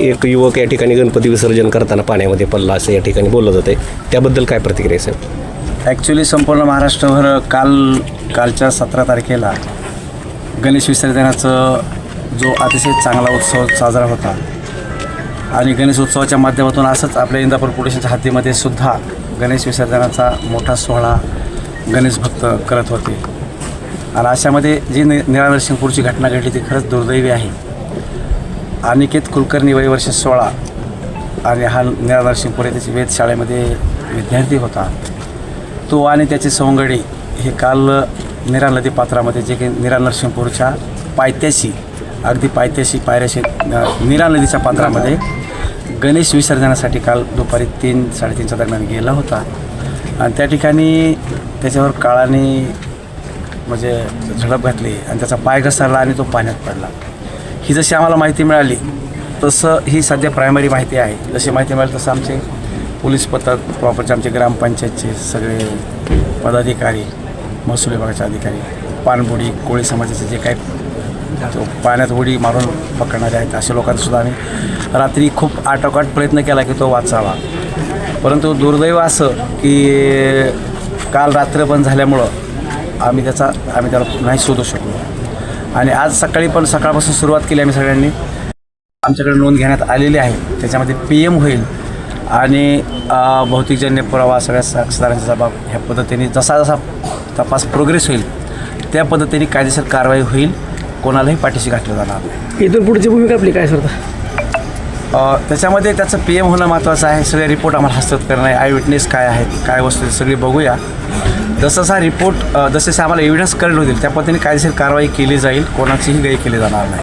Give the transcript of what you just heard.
एक युवक या ठिकाणी गणपती विसर्जन करताना पाण्यामध्ये पडला असं या ठिकाणी बोललं जाते त्याबद्दल काय प्रतिक्रिया साहेब ॲक्च्युली संपूर्ण महाराष्ट्रभर काल कालच्या सतरा तारखेला गणेश विसर्जनाचं जो अतिशय चांगला उत्सव साजरा होता आणि गणेश उत्सवाच्या माध्यमातून असंच आपल्या इंदापूर पोलिसांच्या हद्दीमध्ये सुद्धा गणेश विसर्जनाचा मोठा सोहळा गणेश भक्त करत होते. आणि अशामध्ये जी नि निरादर्शनपूरची घटना घडली ती खरंच दुर्दैवी आहे. अनिकेत कुलकर्णी वय वर्ष सोळा. आणि हा निळा नरसिंगपूर त्याची वेधशाळेमध्ये विद्यार्थी होता. तो आणि त्याचे सवंगडी हे काल निरा नदी पात्रामध्ये जे काही निरा नरसिंहपूरच्या पायथ्याशी अगदी पायथ्याशी पायऱ्याशी निरा नदीच्या पात्रामध्ये गणेश विसर्जनासाठी काल दुपारी तीन साडेतीनच्या दरम्यान गेला होता. आणि त्या ठिकाणी त्याच्यावर काळाने म्हणजे झडप घातली आणि त्याचा पाय घसरला आणि तो पाण्यात पडला. ही जशी आम्हाला माहिती मिळाली तसं ही सध्या प्रायमरी माहिती आहे. जशी माहिती मिळाली तसं आमचे पोलीस पथक प्रॉपरचे आमचे ग्रामपंचायतचे सगळे पदाधिकारी महसूल विभागाचे अधिकारी पाणबुडी कोळी समाजाचे जे काही पाण्यात उडी मारून पकडणारे आहेत अशा लोकांचासुद्धा आम्ही रात्री खूप आटोकाट प्रयत्न केला की तो वाचावा. परंतु दुर्दैव असं की काल रात्र बंद झाल्यामुळं आम्ही त्याचा आम्ही त्याला नाही शोधू शकलो. आणि आज सकाळी पण सकाळपासून सुरुवात केली आम्ही सगळ्यांनी. आमच्याकडे नोंद घेण्यात आलेली आहे. त्याच्यामध्ये पी एम होईल आणि भौतिकजन्य पुरावा सगळ्या साक्षीदारांचा जबाब ह्या पद्धतीने जसा जसा तपास प्रोग्रेस होईल त्या पद्धतीने कायदेशीर कारवाई होईल. कोणालाही पाठीशी घातलं जाणार नाही. इथून पुढची भूमिका आपली काय सर त्याच्यामध्ये त्याचं पी एम होणं महत्त्वाचं आहे. सगळे रिपोर्ट आम्हाला हस्तगत करणं आहे. आय विटनेस काय आहेत काय वस्तू सगळी बघूया. जसं रिपोर्ट जसे आम्हाला एव्हिडन्स कळले होतील त्या पद्धतीने कायदेशीर कारवाई केली जाईल. कोणाचीही गय केली जाणार नाही.